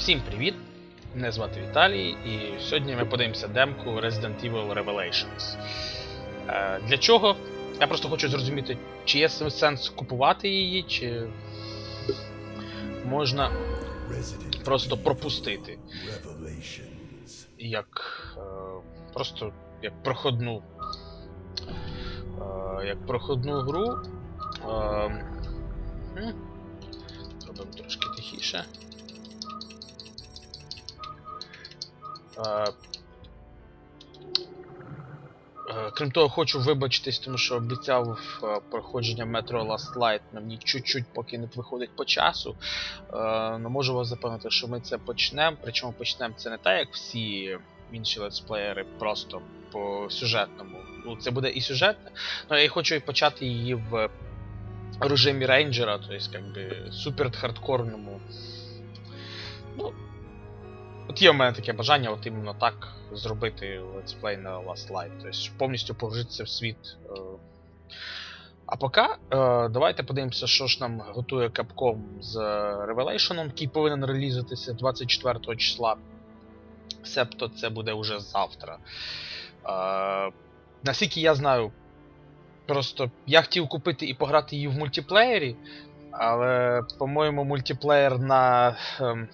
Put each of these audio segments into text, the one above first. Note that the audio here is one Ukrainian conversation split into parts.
Всім привіт! Мене звати Віталій, і сьогодні ми подивимося демку Resident Evil Revelations. Е, для чого? Я просто хочу зрозуміти, чи є сенс купувати її, чи можна просто пропустити. Як е, просто як проходну. Е, як проходну гру. Е, м, Зробимо трошки тихіше. Крім того, хочу вибачитись, тому що обіцяв е, проходження Metro Last Light мені чуть-чуть поки не виходить по часу. Е, ну, можу вас запевнити, що ми це почнемо. Причому почнемо це не так, як всі інші летсплеєри, просто по сюжетному. Ну, це буде і сюжетне, але я хочу і почати її в режимі рейнджера, тобто, як би, супер хардкорному. Ну, От є в мене таке бажання, от іменно так зробити летсплей на Last Light, тобто повністю погрузитися в світ. е. А поки е, давайте подивимося, що ж нам готує Capcom з Revelation, який повинен релізитися 24 числа. Себто це буде уже завтра. Е, наскільки я знаю, просто я хотів купити і пограти її в мультиплеєрі, але, по-моєму, мультиплеєр на ем,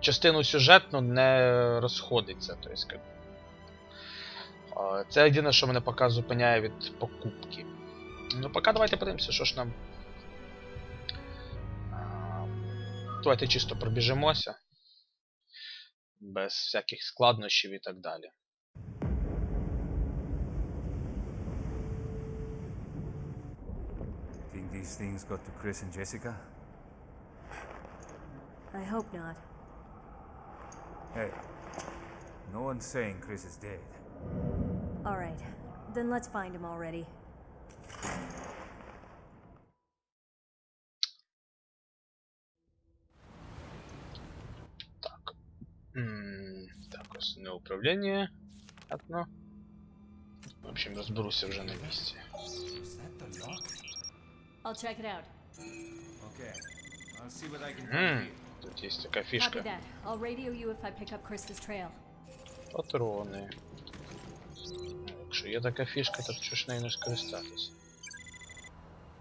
частину сюжетну не розходиться. Тобто, це єдине, що мене поки зупиняє від покупки. Ну, поки давайте подивимося, що ж нам. Давайте чисто пробіжимося. Без всяких складнощів і так далі. Think these things got to Chris and Jessica? I hope not. Hey, no one's saying Chris is dead. Alright, then let's find him already. Так. М, Так, основне управління. Одно. В общем, розберуся вже на місці. I'll check it out. Okay, I'll see what I can Ммм, Тут є така Copy фішка. that. I'll radio you if I pick up Krista's trail. Патрони. Якщо є така фішка, то чого ж нею не скористатися?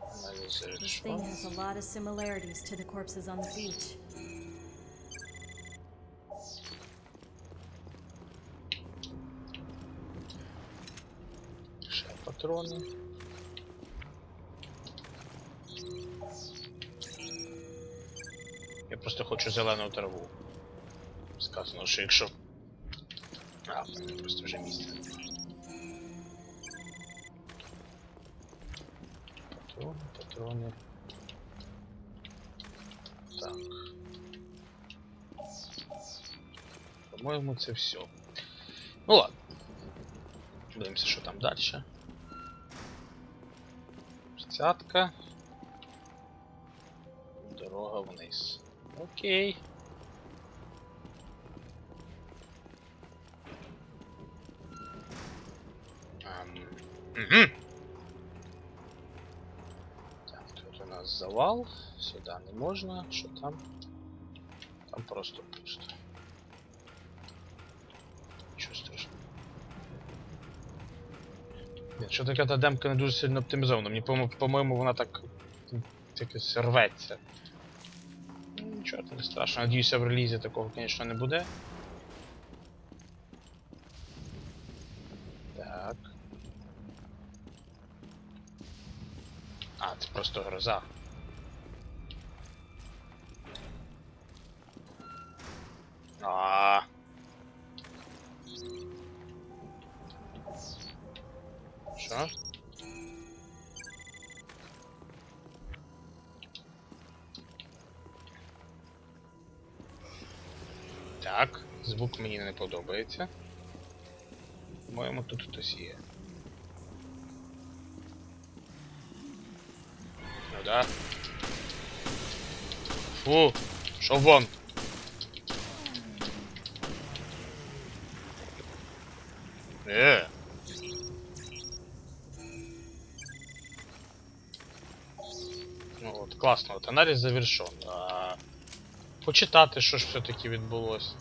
Аналіз This thing завершено. has a lot of similarities to the corpses on the beach. Ще патрони. Просто хочу зелену траву. Сказано, що якщо. А, в просто вже місце. Патрони, патрони. Так. По-моєму, це все. Ну ладно. Дивимося, що там далі. Тридцятка. Дорога вниз. Окей. Угу. Так, тут у нас завал. Сюди не можна. Що там? Там просто пусто. Нічого страшного. Що таке та демка не дуже сильно оптимізована. Мені по- по-моєму вона так якось рветься. Це не страшно. Надіюся, в релізі такого, звісно, не буде. Так. А, це просто гроза. А. Так, звук мені не подобається. По-моєму, тут хтось є. Ну да. Фу, що вон? Е. Ну вот, классно, вот анализ завершен. А, почитати, що ж все-таки відбулося.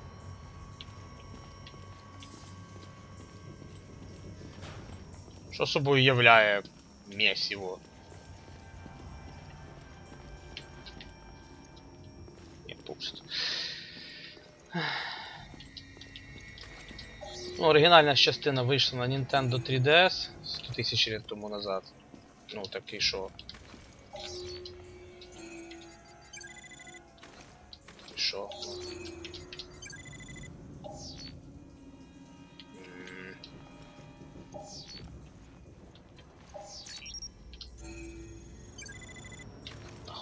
Що собою являє Месіво? Ні, пусто. Ну, оригінальна частина вийшла на Nintendo 3DS 100 тисяч літ тому назад. Ну, такий що.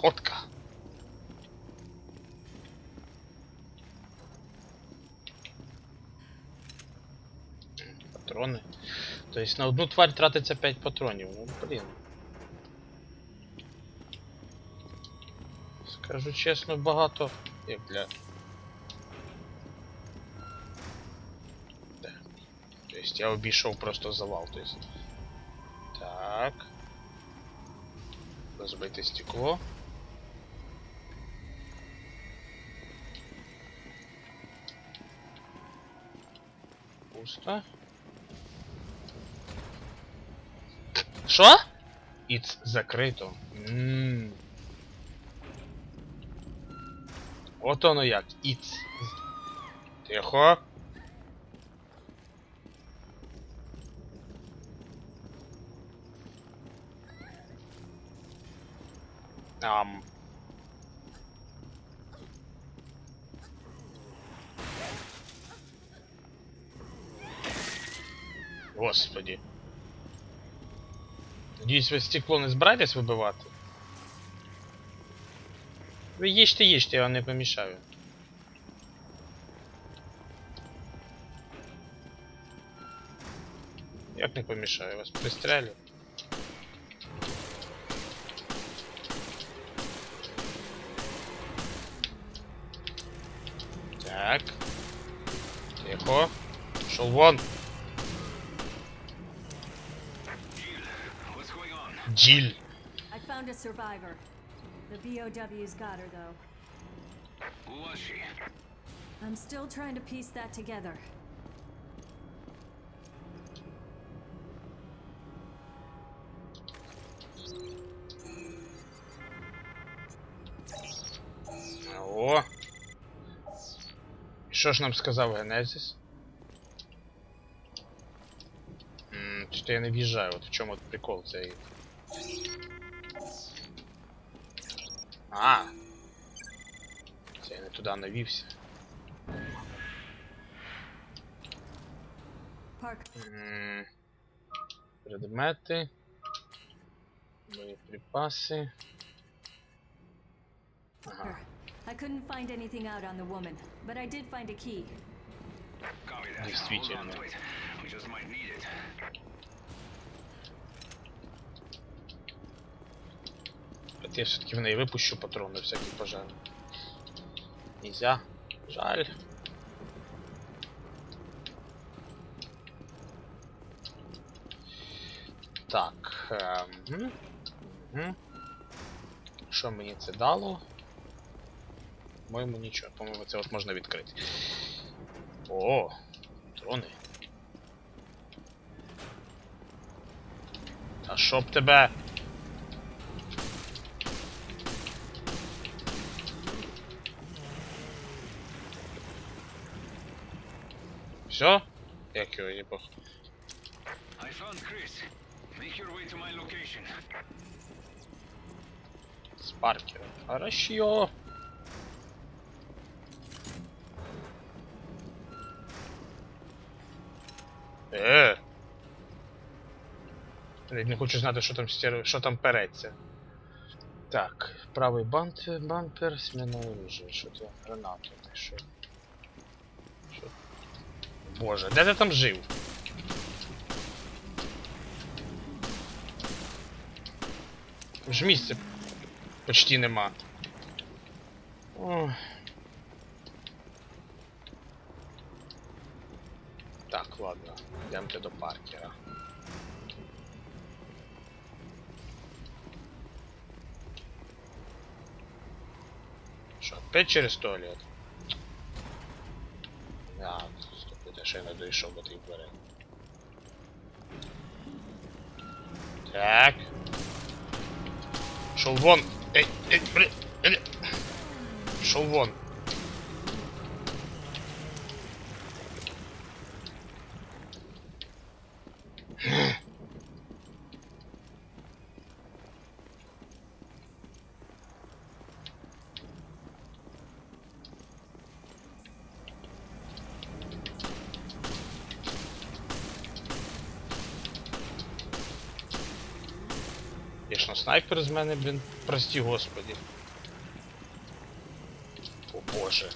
Находка. Патрони. Тобто на одну тварь тратиться 5 патронів. Ну, блін. Скажу чесно, багато. Як для. Да. Тобто я обійшов просто завал. Тобто. Так. Розбите стекло. Пусто. Що? Іц закрито. Ммм. От воно як. Іц. Тихо. Ам. Господи. Надіюсь, ви стекло не збираєтесь вибивати? Ви їжте, їжте, я вам не помішаю. Як не помішаю, вас пристрелю. Так. Тихо. Шел вон. going on? Джиль. I found a survivor. The BOW's got her, though. Who was she? I'm still trying to piece that together. О. І Що ж нам сказав Генезіс? Ммм, що я не в'їжджаю, от в чому от прикол цей. А. Це я не туди навівся. Park. Предмети. Боєприпаси. Ага. I couldn't find anything out on the woman, but I did find a key. Copy that. Hold on to it. We just might need it. Я все-таки в неї випущу патрони всякий пожар. Нельзя. Жаль. Так. Що мені це дало? По-моєму, нічого. По-моєму, це от можна відкрити. О, патрони. Та щоб тебе. Все? Як його їбав? I found Chris. Make your way to my location. З Паркера. Хорошо. Е. Я не хочу знати, що там стер... що там переться. Так, правий бант, бампер, сміна оружия. Що це? Граната, ти? Що? Боже, де ти там жив? Ж місця почти нема. Ой. Так, ладно, йдемте до паркера. Що Опять через туалет. А, стоп, да еще бы тих дверей. Так. Шел вон! Ей, ей, блин, эй! Шел вон. Снайпер з мене, блін, прості господі. О боже.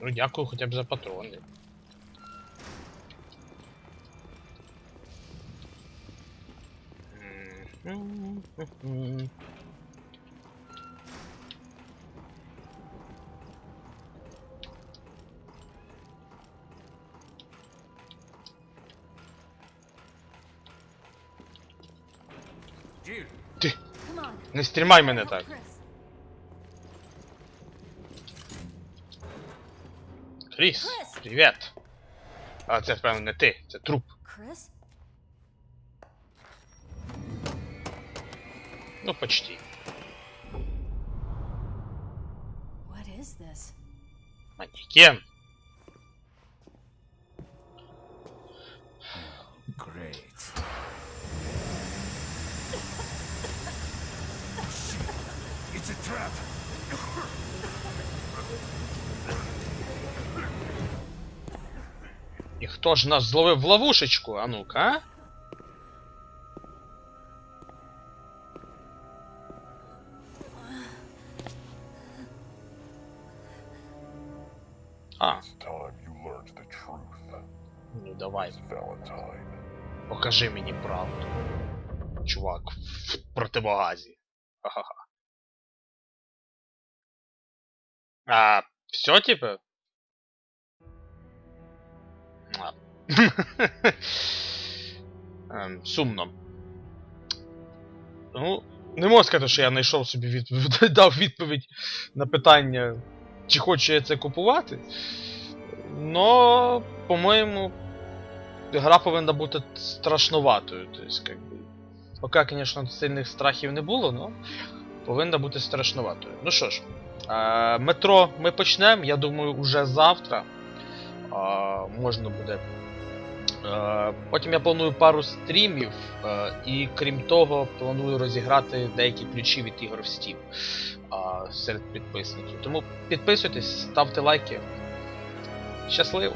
Ну, дякую хоча б за патрони. М-м-м-м. Ти, Come on. не стрімай мене Help так. Chris. Кріс, Крис! привіт. А це, певно, не ти, це труп. Chris? Ну, почти. What І хто ж нас зловив в ловушечку? А ну-ка, а? А, Time you learned the truth, ну давай, Valentine. покажи мені правду. Чувак, в противогазі. Ха-ха-ха. А, все, типу? Сумно. Ну, не можу сказати, що я знайшов собі відповідь, дав відповідь на питання, чи хочу я це купувати. Но, по-моєму, гра повинна бути страшнуватою. Тобто. Поки, звісно, сильних страхів не було, але повинна бути страшнуватою. Ну що ж, е, метро ми почнемо, я думаю, уже завтра. Можна буде. Е, потім я планую пару стрімів, е, і крім того, планую розіграти деякі ключі від ігор в Steam е, серед підписників. Тому підписуйтесь, ставте лайки. Щасливо!